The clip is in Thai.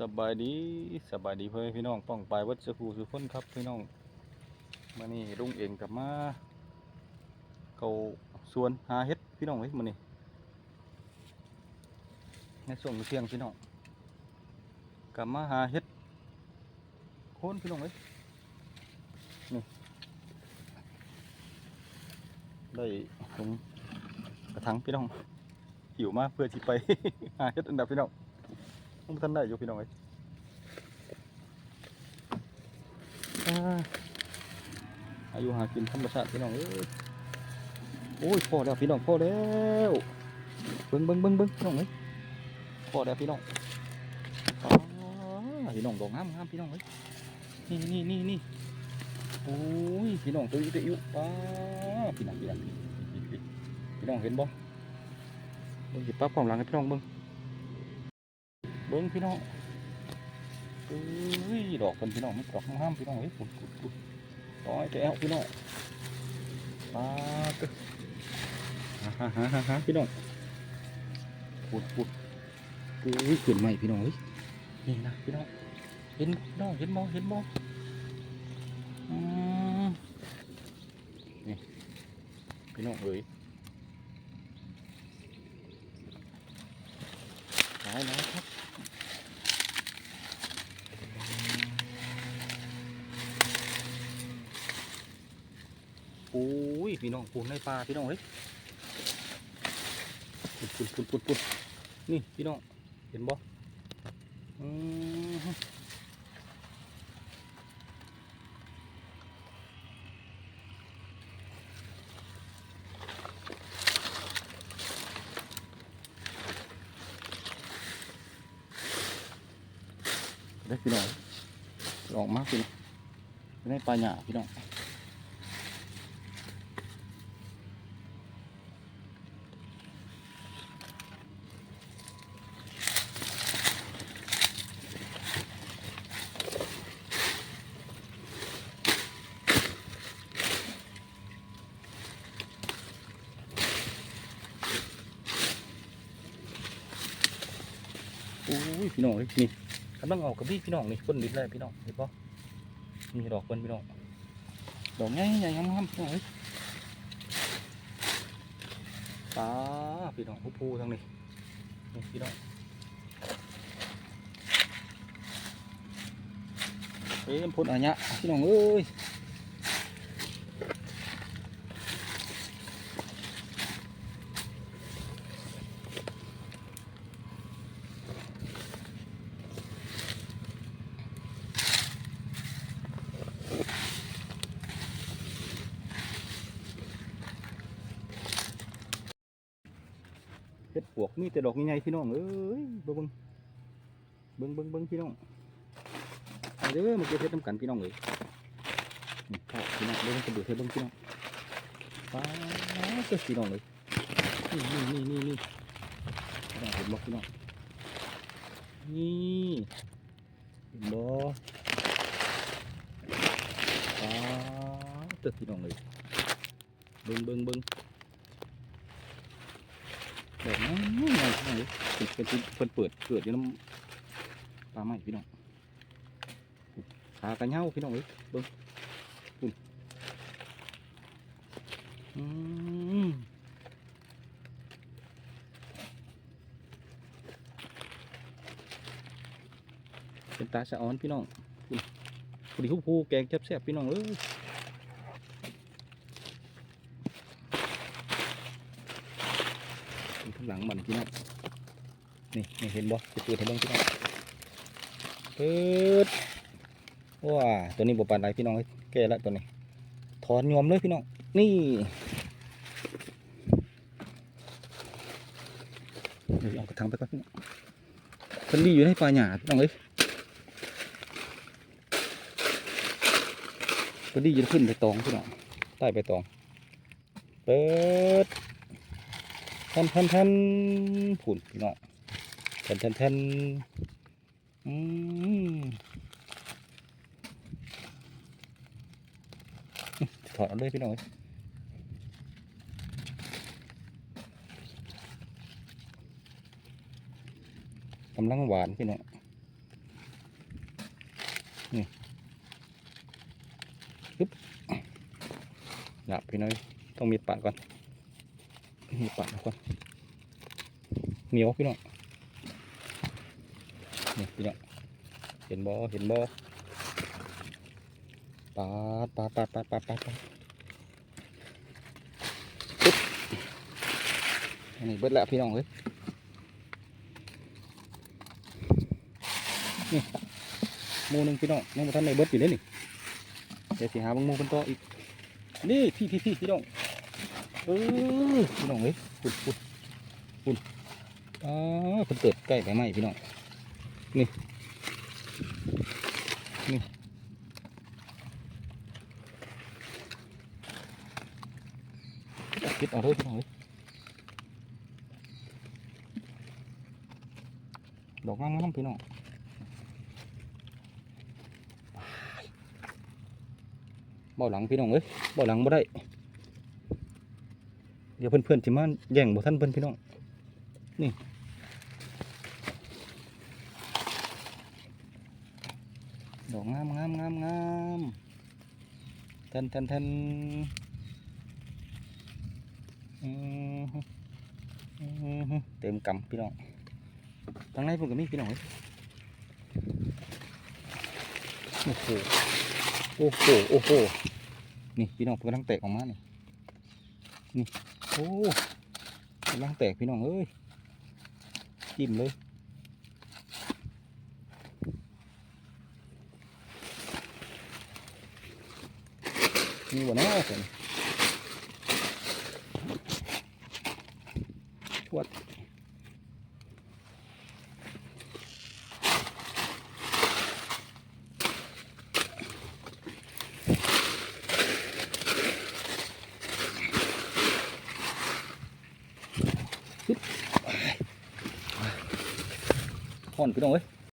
สบายดีสบายดีเพื่อนพี่น้องป้องไปวัดสุขูสุคนครับพี่น้องมานี่ลุงเองกลับมาเขาสวนหาเฮ็ดพี่น้องเฮ้ยมานี่ในช่วงเทียงพี่น้องกลับมาหาเฮ็ดโคนพี่น้องเฮ้ยนี่ได้ถุงกระถางพี่น้องหิวมากเพื่อที่ไปหาเฮ็ดอันดับพี่น้อง ผมทันได้อยู่พี่น้องเอ้ยอายุหากินธรรมชาติพี่น้องเอ้ยโอ้ยพอแล้วพี่น้องพอแล้วเบิ้งเบิ้งเบิ้งเบิ้งพี่น้องเอ้ยพอแล้วพี่น้องพี่น้องดอกงามงามพี่น้องเอ้ยนี่นี่นี่นี่โอ้ยพี่น้องตัวอีตัวอิ๋วว้าพี่น้องพี่น้องพี่น้องเห็นบ่เบิ้งหยิบปั๊บความหลังให้พี่น้องเบิ้ง บิ้งพี่น้องเอ้ยดอกเป็นพี่น้องมันดอกห้ามพี่น้องเฮ้ยปุดปุดปุดดอกไอ้แก้วพี่น้องปาตึ๊ฮ่าฮ่าฮ่าฮ่าพี่น้องปุดปุดเอ้ยขึ้นใหม่พี่น้องเฮ้ยนี่นะพี่น้องเห็นพี่น้องเห็นบ่เห็นบ่อืมนี่พี่น้องเอ้ยหลายแล้วครับ โอ้ยพี่น้องปูนในปลาพี่น้องเฮ้ยปุดปุดปุดปุดปุดนี่พี่น้องเห็นบ่อืมฮึได้พี่น้องออกมากพี่น้องได้ปลาหยาพี่น้อง อ้ยพี่น้องนี่กำลังออกกับพี่พี่น้องนี่คนดินเลยพี่น้องเห็นปะมีดอกเพิ่นพี่น้องดอกใหญ่ใหญ่งามๆพี่น้องเอ้ยตาพี่น้องผู้พูทางนี้นี่พี่น้องเอ้ยพ่นอะไรเนี่ยพี่น้องเอ้ย เฮ็ดปวกมีแต่ดอกใหญ่ๆพี่น้องเอ้ยเบิ่งเบิ่งเบิ่งเบิ่งพี่น้องเด้อมาเก็บเฮ็ดน้ำกันพี่น้องเอ้ยนี่ข้าพี่น้องเบิ่งกระดูกเฮ็ดเบิ่งพี่น้องป้าเจ้าพี่น้องเลยนี่นี่นี่นี่นี่เห็นบ่พี่น้องนี่เห็นบ่ป้าเจ้าพี่น้องเลยเบิ่งเบิ่งเบิ่ง แบบนั้นไม่ไงพี่น้องเอ้ยเป็นเป็นเพิ่นเปิดเกิดอยู่น้ำปลาไม้พี่น้องขากระเหย้าพี่น้องเอ้ยเบิ้งปุ่นอืมเป็นตาสะออนพี่น้องปุ่นปุ่นผู้ผู้แกงแซ่บๆพี่น้องเอ้ย อยู่ข้าง หลังมันพี่น้องนี่นี่เห็นบ่จะเปิดให้เบิ่งพี่น้องเปิดว้าตัวนี้บ่ปานใดพี่น้องเอ้ยแก่ล้วตัวนี้ ถอนยอมเลยพี่น้องนี่เดี๋ยวเอากระถางไปก่อนพี่น้องเพิ่นดีอยู่ในป่าหญ้าพี่น้องเอ้ยเพิ่นดีอยู่ขึ้นไปตองพี่น้องใต้ไปตองเปิด ทันทันทันผุนพี่น้องทันทันทันอืมถอดเอาเลยพี่น้องเอ้ยกำลังหวานพี่น้องนี่ปึ๊บหยับพี่น้อยต้องมีปาดก่อน มีดปาดก่อนเหนียวพี่น้องนี่พี่น้องเห็นบ่เห็นบ่ปาดปาดปาดปาดปาดปาดปาดปึ๊บอันนี้เบิดแล้วพี่น้องเอ้ยหมูนึงพี่น้องยังบ่ทันได้เบิดอยู่เด้นี่เดี๋ยวสิหาบางมูเป็นต่ออีกนี่พี่พี่พี่พี่น้อง เออพี่น้องเอ้ยคุณคุณคุณอ่าเพิ่นเกิดใกล้ไปไหมพี่น้องนี่นี่คิดเอาเลยพี่น้องเอ้ยดอกงามๆพี่น้องเบาหลังพี่น้องเอ้ยเบาหลังบ่ได้ เดี๋ยวเพื่อนๆที่มาแย่งบ่ท่านเพื่อนพี่น้อง นี่ ดอกงามงามงามงามแทนแทนแทนเต็มกำพี่น้องทางในเพิ่นก็มีพี่น้องเอ้ยโอ้โหโอ้โหโอ้โหนี่พี่น้องเพิ่งกำลังแตกออกมานี่นี่ โอ้กำลังแตกพี่น้องเอ้ยจิ้มเลยนี่วันาะ อนพี่น้องเอ้ย